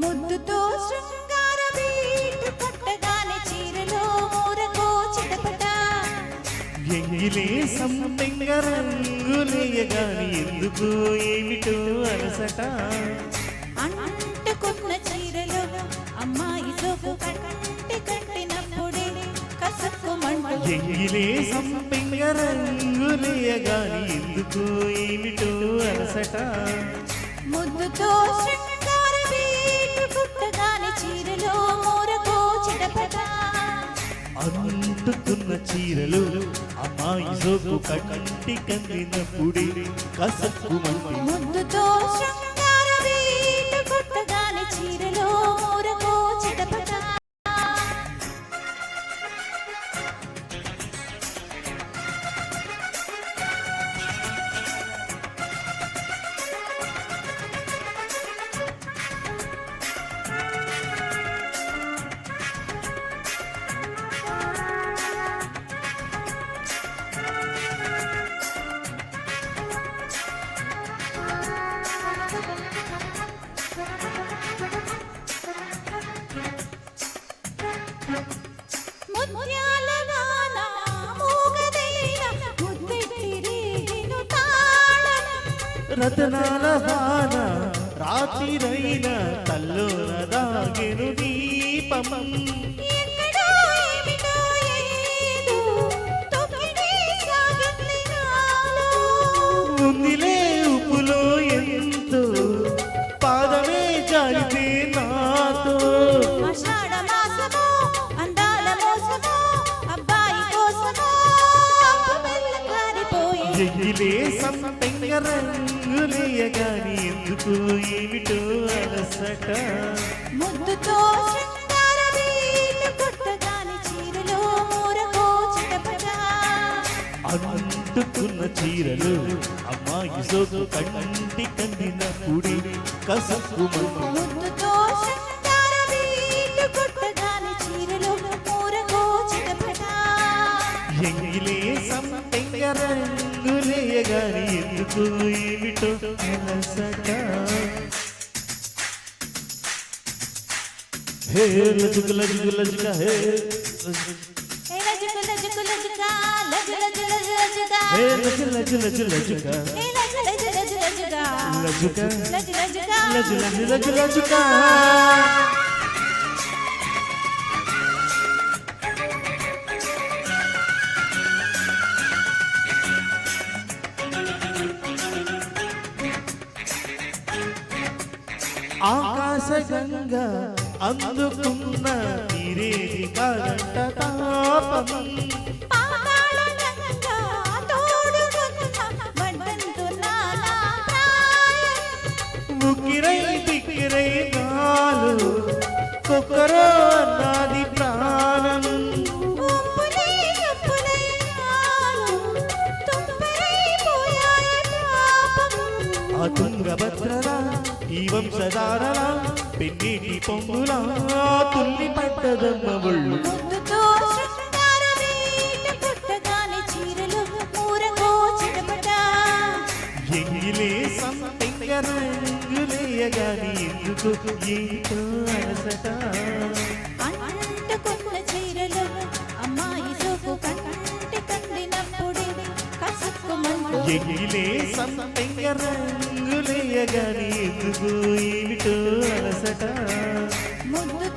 ముద్దుతో శృంగార బీటు కొట్టగానే చీరలో ఊరకో చిటపట. ఎంగిలే సంపెంగ రంగులేయగాని ఎందుకు ఏమిటో అలసట. అంటుకున్న చీరలో అమ్మాయి సోపు కంటి కట్టినప్పుడే కసక్కుమంటూ ఎంగిలే సంపెంగ రంగులేయగాని ఎందుకు ఏమిటో అలసట. అంటుకున్న చీరలు అమ్మాయి సోపు కంటి కందినప్పుడే కసక్కు మంది. రతనాల వాన రాత్రిరైన తల్లోన దాగెను దీపం ఎక్కడో ఏమిటో ఏదో తొక్కిడి సాగింది నాలో ఉందిలే ఎంగిలే సంపెంగ రంగులేయగాని ఎందుకు ఏమిటో అలసట ముద్దుతో అంటుకున్న చీరలు అమ్మాయి సోకు కంటి కందిన పుడి ముద్దుతో చీరలో చిటపట ఎంగిలే సంపెంగ రంగులేయగాని ఎందుకు ఏమిటో అలసట హే లజుక లజుక లజుక హే ఏ లజుక లజుక లజుక గంగ అందుకున్న తీరేది కాగంట తాపం ముక్కిరై బిక్కిరై నాలు కుక్కరో అన్నది ప్రాణం. తుంగభద్రల ఈ వంశధారల పెన్నీటి పొంగుల తుల్లి పట్టదమ్మ ఒళ్ళు. ఎంగిలే సంపెంగ రంగులేయగాని ఎందుకు ఏటో అలసట. అంటుకున్న చీరలు అమ్మాయి సోపు కంటి కండినప్పుడే కసుక్కుమంటూ ఎంగిలే సంపెంగ చేయగానే ఎందుకు ఏమిటో అలసట. ముద్దు